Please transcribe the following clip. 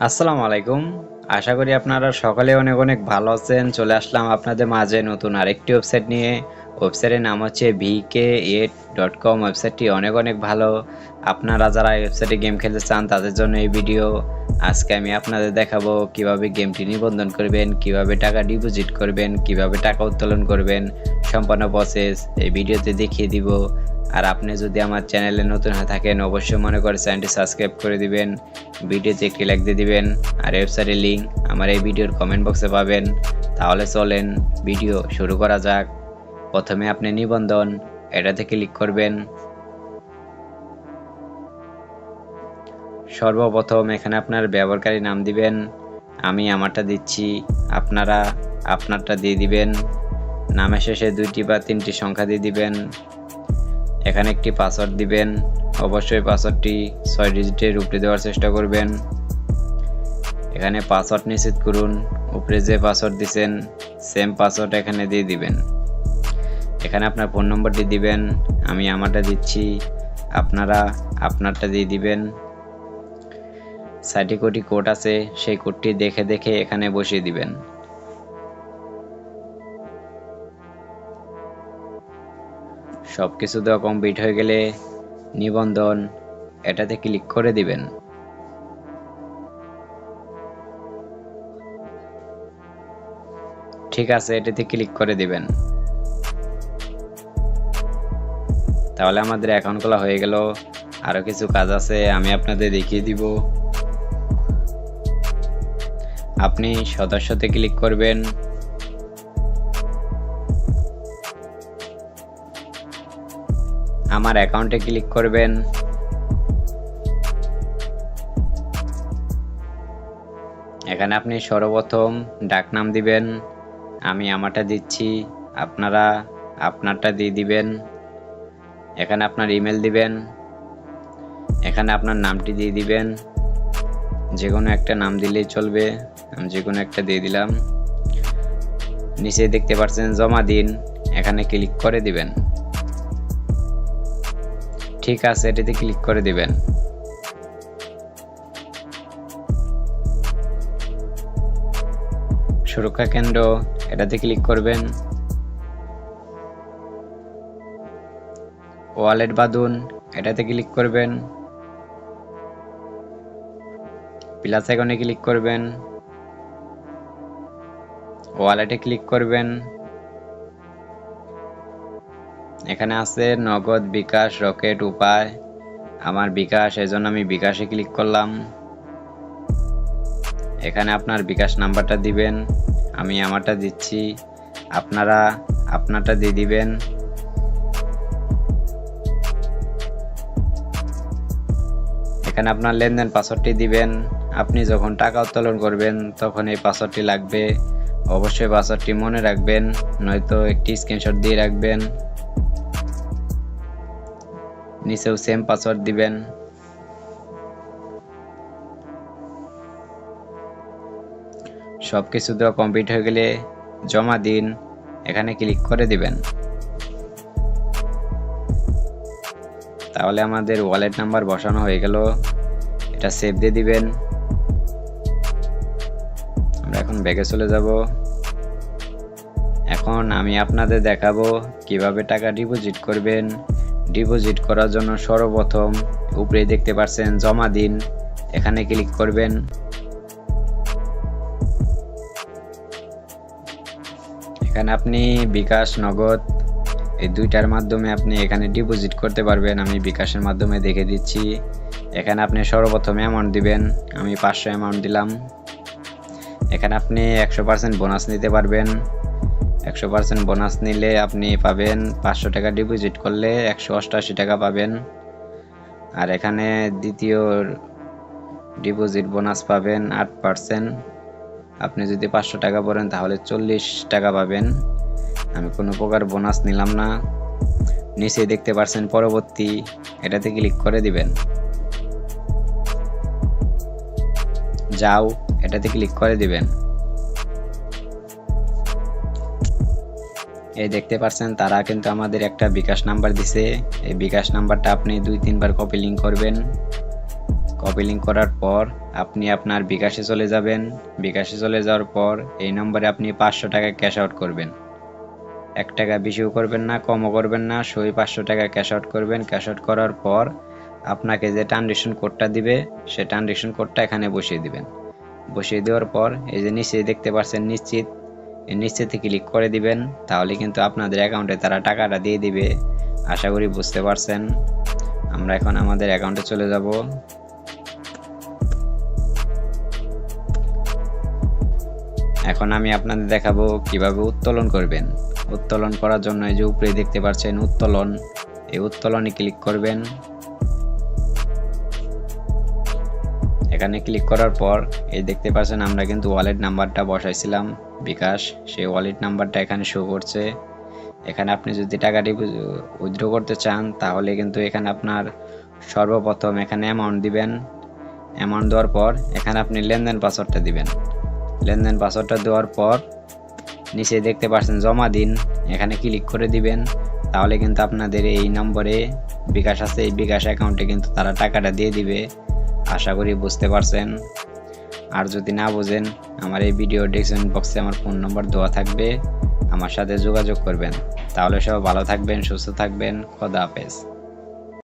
আসসালামু আলাইকুম। আশা করি আপনারা সকালে অনেক অনেক ভালো আছেন। চলে আসলাম আপনাদের মাঝে নতুন আরেকটি ওয়েবসাইট নিয়ে। ওয়েবসাইটের নাম হচ্ছে ভিকে এট ডট কম ওয়েবসাইটটি অনেক অনেক ভালো। আপনারা যারা ওয়েবসাইটে গেম খেলতে চান, তাদের জন্য এই ভিডিও আজকে আমি আপনাদের দেখাবো কীভাবে গেমটি নিবন্ধন করবেন, কীভাবে টাকা ডিপোজিট করবেন, কীভাবে টাকা উত্তোলন করবেন, সম্পূর্ণ প্রসেস এই ভিডিওতে দেখিয়ে দিব। আর আপনি যদি আমার চ্যানেলে নতুন হয়ে থাকেন, অবশ্যই মনে করে চ্যানেলটি সাবস্ক্রাইব করে দিবেন, ভিডিওতে একটি লাইক দিয়ে দিবেন, আর ওয়েবসাইটের লিঙ্ক আমার এই ভিডিওর কমেন্ট বক্সে পাবেন। তাহলে চলেন ভিডিও শুরু করা যাক। প্রথমে আপনি নিবন্ধন, এটাতে ক্লিক করবেন। সর্বপ্রথম এখানে আপনার ব্যবহারকারী নাম দিবেন। আমি আমারটা দিচ্ছি, আপনারা আপনারটা দিয়ে দিবেন। নামের শেষে দুইটি বা তিনটি সংখ্যা দিয়ে দিবেন। এখানে একটি পাসওয়ার্ড দিবেন। অবশ্যই পাসওয়ার্ডটি ছয় ডিজিটের উপরে দেওয়ার চেষ্টা করবেন। এখানে পাসওয়ার্ড নিশ্চিত করুন। উপরে যে পাসওয়ার্ড দিছেন সেম পাসওয়ার্ড এখানে দিয়ে দিবেন। এখানে আপনার ফোন নম্বরটি দিবেন। আমি আমারটা দিচ্ছি। আপনারা আপনারটা দিয়ে দিবেন। সাইটে কোটি কোড আছে, সেই কোডটি দেখে দেখে এখানে বসিয়ে দিবেন। সব কিছু দেওয়া কমপ্লিট হয়ে গেলে নিবন্ধন এটাতে ক্লিক করে দিবেন। ঠিক আছে, এটাতে ক্লিক করে দিবেন। তাহলে আমাদের অ্যাকাউন্ট খোলা হয়ে গেল। আরও কিছু কাজ আছে, আমি আপনাদের দেখিয়ে দিব। আপনি সদস্যতে ক্লিক করবেন। আমার অ্যাকাউন্টে ক্লিক করবেন। এখানে আপনি সর্বপ্রথম ডাকনাম দিবেন, আমি আমারটা দিচ্ছি, আপনারা আপনারটা দিয়ে দিবেন, এখানে আপনার ইমেল দিবেন, এখানে আপনার নামটি দিয়ে দিবেন, যে কোনো একটা নাম দিলেই চলবে, আমি যে কোনো একটা দিয়ে দিলাম। নিচে দেখতে পাচ্ছেন জমা দিন, এখানে ক্লিক করে দিবেন। ঠিক আছে, এটিতে ক্লিক করে দিবেন। সুরক্ষা কেন্দ্র, এটাতে ক্লিক করবেন। ওয়ালেট বাঁধুন, এটাতে ক্লিক করবেন। প্লাস আইকনে ক্লিক করবেন। ওয়ালেটে ক্লিক করবেন। এখানে আছে নগদ, বিকাশ, রকেট, উপায়। আমার বিকাশ, এজন্য আমি বিকাশে ক্লিক করলাম। এখানে আপনার বিকাশ নাম্বারটা দিবেন। আমি আমারটা দিচ্ছি। আপনারা আপনারটা দিয়ে দিবেন। এখানে আপনার লেনদেন পাসওয়ার্ডটি দিবেন। আপনি যখন টাকা উত্তোলন করবেন, তখন এই পাসওয়ার্ডটি লাগবে। অবশ্যই পাসওয়ার্ডটি মনে রাখবেন, নয়তো একটি স্ক্রিনশট দিয়ে রাখবেন। নিচেও সেম পাসওয়ার্ড দিবেন। সব কিছু দেওয়া কমপ্লিট হয়ে গেলে জমা দিন, এখানে ক্লিক করে দিবেন। তাহলে আমাদের ওয়ালেট নাম্বার বসানো হয়ে গেল। এটা সেভ দিয়ে দিবেন। আমরা এখন ব্যাগে চলে যাব। এখন আমি আপনাদের দেখাবো কীভাবে টাকা ডিপোজিট করবেন। ডিপোজিট করার জন্য সর্বপ্রথম উপরে দেখতে পাচ্ছেন জমা দিন। এখানে ক্লিক করবেন। এখানে আপনি বিকাশ, নগদ এই দুইটার মাধ্যমে আপনি এখানে ডিপোজিট করতে পারবেন। আমি বিকাশের মাধ্যমে দেখে দিচ্ছি। এখানে আপনি সর্বপ্রথম অ্যামাউন্ট দিবেন। আমি পাঁচশো অ্যামাউন্ট দিলাম। এখানে আপনি একশো পার্সেন্ট বোনাস নিতে পারবেন। একশো পার্সেন্ট বোনাস নিলে আপনি পাবেন পাঁচশো টাকা ডিপোজিট করলে একশো অষ্টআশি টাকা পাবেন। আর এখানে দ্বিতীয় ডিপোজিট বোনাস পাবেন আট পার্সেন্ট। আপনি যদি পাঁচশো টাকা পড়েন তাহলে চল্লিশ টাকা পাবেন। আমি কোনো প্রকার বোনাস নিলাম না। নিচে দেখতে পারছেন পরবর্তী, এটাতে ক্লিক করে দিবেন। যাও, এটাতে ক্লিক করে দিবেন। এই দেখতে পাচ্ছেন তারা কিন্তু আমাদের একটা বিকাশ নাম্বার দিছে। এই বিকাশ নাম্বারটা আপনি দুই, তিনবার কপি লিঙ্ক করবেন। কপি লিঙ্ক করার পর আপনি আপনার বিকাশে চলে যাবেন। বিকাশে চলে যাওয়ার পর এই নম্বরে আপনি পাঁচশো টাকা ক্যাশ আউট করবেন। এক টাকা বেশিও করবেন না, কমও করবেন না, সই পাঁচশো টাকা ক্যাশ আউট করবেন। ক্যাশ আউট করার পর আপনাকে যে ট্রানজেকশন কোডটা দিবে, সে ট্রানজেকশন কোডটা এখানে বসিয়ে দিবেন। বসিয়ে দেওয়ার পর এই যে নিচে দেখতে পাচ্ছেন, নিশ্চিত নিশ্চিতে ক্লিক করে দিবেন, তাহলে কিন্তু আপনাদের অ্যাকাউন্টে তারা টাকাটা দিয়ে দিবে। আশা করি বুঝতে পারছেন। আমরা এখন আমাদের অ্যাকাউন্টে চলে যাব। এখন আমি আপনাদের দেখাবো কীভাবে উত্তোলন করবেন। উত্তোলন করার জন্য এই যে উপরে দেখতে পাচ্ছেন উত্তোলন। এই উত্তোলনে ক্লিক করবেন। এখানে ক্লিক করার পর, এই দেখতে পাচ্ছেন আমরা কিন্তু ওয়ালেট নাম্বারটা বসাইছিলাম। বিকাশ, সেই ওয়ালেট নাম্বারটা এখানে শো করছে। এখানে আপনি যদি টাকাটি উইথড্র করতে চান, তাহলে কিন্তু এখানে আপনার সর্বপ্রথম এখানে অ্যামাউন্ট দিবেন। অ্যামাউন্ট দেওয়ার পর, এখানে আপনি লেনদেন পাসওয়ার্ডটা দিবেন। লেনদেন পাসওয়ার্ডটা দেওয়ার পর, নিচে দেখতে পাচ্ছেন জমা দিন। এখানে ক্লিক করে দিবেন। তাহলে কিন্তু আপনাদের এই নম্বরে বিকাশ আছে, এই বিকাশ অ্যাকাউন্টে কিন্তু তারা টাকাটা দিয়ে দিবে। আশা করি বুঝতে পারছেন। আর যদি না বোঝেন, আমার এই ভিডিও ডিসক্রিপশন বক্সে আমার ফোন নম্বর দেওয়া থাকবে। আমার সাথে যোগাযোগ করবেন। তাহলে সব ভালো থাকবেন, সুস্থ থাকবেন। খোদা হাফেজ।